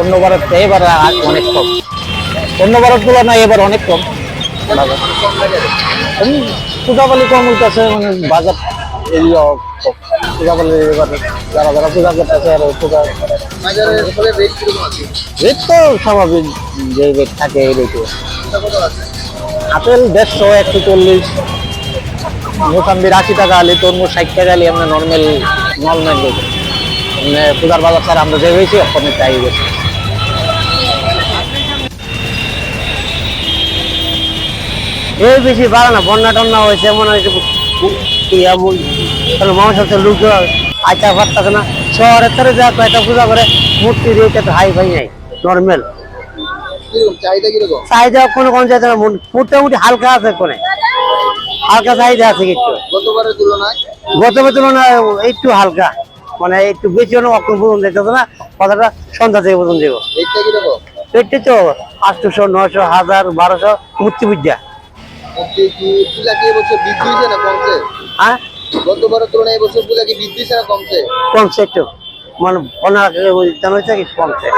অন্যবারের চেয়ে এবার অনেক কম। অন্য অন্যবারের তুলনায় এবার অনেক কম। পূজাপালি কম হইতেছে মানে বাজার যারা যারা আর তো স্বাভাবিক যে থাকে এই আপেল দেড়শো একশো চল্লিশ মোসাম্বির আশি টাকা আলি, তরমুজ ষাট টাকা আলি আমরা নর্মাল নর্মাল রেট পূজার বাজার স্যার আমরা যে হয়েছি এখন চাই গেছি এই বেশি বাড়া না বন্যা টন্যা হয়েছে মনে হয় মানুষ হচ্ছে লোক আচ্ছা পারতেছে না। শহরের তরে যা কয়টা পূজা করে মূর্তি দিয়ে তো হাই ফাই নাই নর্মাল। চাহিদা কোনো কোন চাহিদা না মোটামুটি হালকা আছে কোনে। হালকা চাহিদা আছে একটু। গতবারের তুলনায়? গতবার তুলনায় একটু হালকা। মানে একটু বেশি হলে অক্ষম পর্যন্ত যেতে না কথাটা সন্ধ্যা থেকে পর্যন্ত দেবো। পেটটা তো আটশোশো নশো হাজার বারোশো মূর্তি বিদ্যা। পূজা কমছে? হ্যাঁ? গতবারের তুলনায় এবছর পূজা কি বৃদ্ধি হয়েছে না কমছে? কমছে একটু। মানে হচ্ছে কমছে।